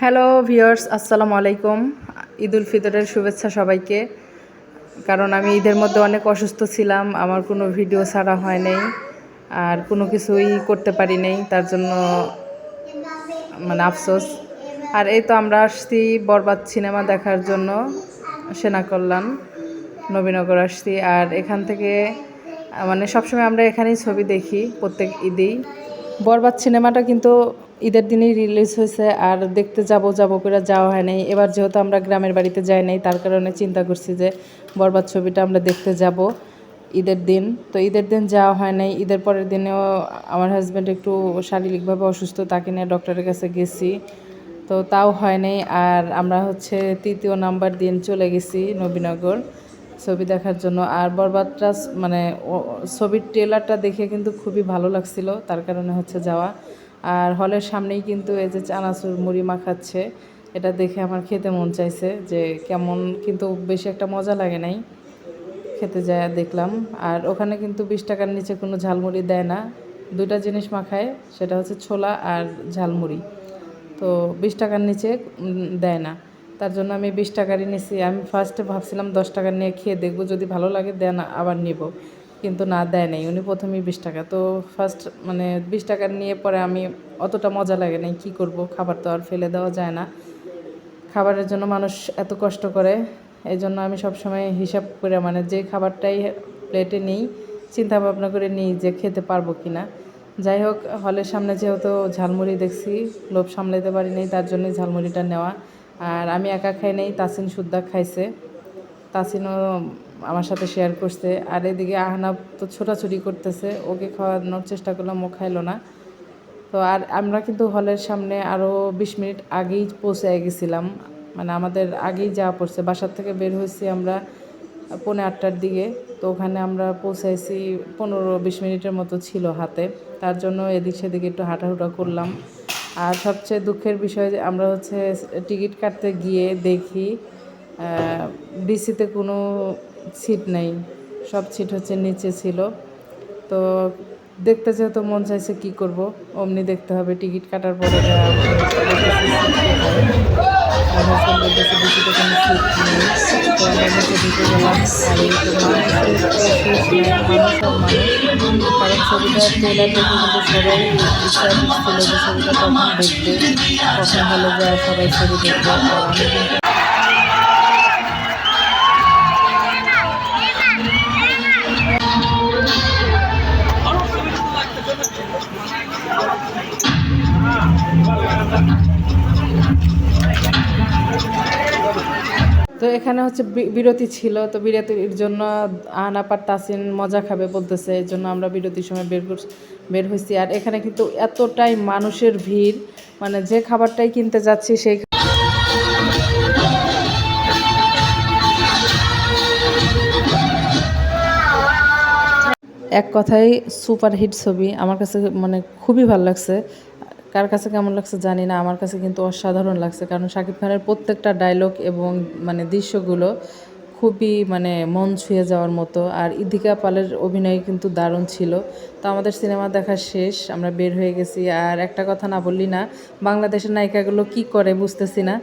Hello viewers আসসালামু আলাইকুম। ঈদ উল ফিতরের শুভেচ্ছা সবাইকে। কারণ আমি ঈদের মধ্যে অনেক অসুস্থ ছিলাম, আমার কোনো ভিডিও ছাড়া হয় নাই, আর কোনো কিছুই করতে পারি নাই, তার জন্য মানে আফসোস। আর এই তো আমরা আসছি বরবাদ সিনেমা দেখার জন্য, সেনা কল্যাণ, নবীনগর আসছি। আর এখান থেকে মানে সবসময় আমরা এখানেই ছবি দেখি প্রত্যেক ঈদেই। বরবাদ সিনেমাটা কিন্তু ঈদের দিনেই রিলিজ হয়েছে আর দেখতে যাব যাব করে যাওয়া হয় নাই। এবার যেহেতু আমরা গ্রামের বাড়িতে যাই নাই, তার কারণে চিন্তা করছি যে বরবাদ ছবিটা আমরা দেখতে যাব ঈদের দিন। তো ঈদের দিন যাওয়া হয় নাই। ঈদের পরের দিনেও আমার হাজব্যান্ড একটু শারীরিকভাবে অসুস্থ, তাকে নিয়ে ডক্টরের কাছে গেছি। তো তাও হয় নাই। আর আমরা হচ্ছে তৃতীয় নাম্বার দিন চলে গেছি নবীনগর ছবি দেখার জন্য। আর বরবাদটা মানে ছবির ট্রেলারটা দেখে কিন্তু খুবই ভালো লাগছিল, তার কারণে হচ্ছে যাওয়া। আর হলের সামনেই কিন্তু এই যে চানাচুর মুড়ি মাখাচ্ছে, এটা দেখে আমার খেতে মন চাইছে যে কেমন কিন্তু বেশি একটা মজা লাগে নাই। খেতে যায় দেখলাম। আর ওখানে কিন্তু বিশ টাকার নিচে কোনো ঝালমুড়ি দেয় না। দুইটা জিনিস মাখায়, সেটা হচ্ছে ছোলা আর ঝালমুড়ি। তো বিশ টাকার নিচে দেয় না। তার জন্য আমি বিশ টাকারই নিছি। আমি ফার্স্টে ভাবছিলাম দশ টাকা নিয়ে খেয়ে দেখব, যদি ভালো লাগে দেন আবার নিব। কিন্তু না, দেয় নাই। উনি প্রথমেই বিশ টাকা। তো ফার্স্ট মানে বিশ টাকা নিয়ে পরে আমি অতটা মজা লাগে নাই, কী করব? খাবার তো আর ফেলে দেওয়া যায় না। খাবারের জন্য মানুষ এত কষ্ট করে এই জন্য আমি সবসময় হিসাব করে মানে যে খাবারটাই প্লেটে নিই চিন্তা ভাবনা করে নিই যে খেতে পারব কি না যাই হোক, হলের সামনে যেহেতু ঝালমুড়ি দেখছি, লোভ সামলাতে পারি নাই, তার জন্যই ঝালমুড়িটা নেওয়া। আর আমি একা খাই নাই, তাসিন সুদ্দা খাইছে। তাসিনও আমার সাথে শেয়ার করছে। আর এদিকে আহনাব তো ছোটাছুটি করতেছে, ওকে খাওয়ানোর চেষ্টা করলাম, ও খাইলো না। তো আর আমরা কিন্তু হলের সামনে আরও বিশ মিনিট আগেই পৌঁছে গেছিলাম। মানে আমাদের আগেই যাওয়া পড়ছে। বাসার থেকে বের হয়েছি আমরা পৌনে আটটার দিকে। তো ওখানে আমরা পৌঁছাইছি পনেরো বিশ মিনিটের মতো ছিল হাতে। তার জন্য এদিক সেদিক একটু হাঁটাহুটা করলাম। আর সবচেয়ে দুঃখের বিষয় আমরা হচ্ছে টিকিট কাটতে গিয়ে দেখি ডিসিতে কোনো সিট নেই। সব সিট হচ্ছে নিচে ছিল। তো দেখতে যেহেতু মন চাইছে কি করব, অমনি দেখতে হবে। টিকিট কাটার পরে কারণ ছবিটা ট্রেলার সবাই ইচ্ছা দিচ্ছিল যে ছবিটা কখন দেখবে কখন হলে যায় সবাই ছবি দেখবে আমি কিন্তু তো এখানে হচ্ছে বিরতি ছিল, তো বিরতির জন্য আনাপার তাসিন মজা খাবে বলতেছে এই জন্য আমরা বিরতির সময় বের বের হয়েছি আর এখানে কিন্তু এতটাই মানুষের ভিড় মানে যে খাবারটাই কিনতে যাচ্ছি সেই এক কথায় সুপার হিট ছবি, আমার কাছে মানে খুবই ভালো লাগছে। কার কাছে কেমন লাগছে জানি না, আমার কাছে কিন্তু অসাধারণ লাগছে। কারণ শাকিব খানের প্রত্যেকটা ডায়লগ এবং মানে দৃশ্যগুলো খুবই মানে মন ছুঁয়ে যাওয়ার মতো। আর ইদিকা পালের অভিনয় কিন্তু দারুণ ছিল। তো আমাদের সিনেমা দেখা শেষ, আমরা বের হয়ে গেছি। আর একটা কথা না বললি না, বাংলাদেশের নায়িকাগুলো কি করে বুঝতেছি না।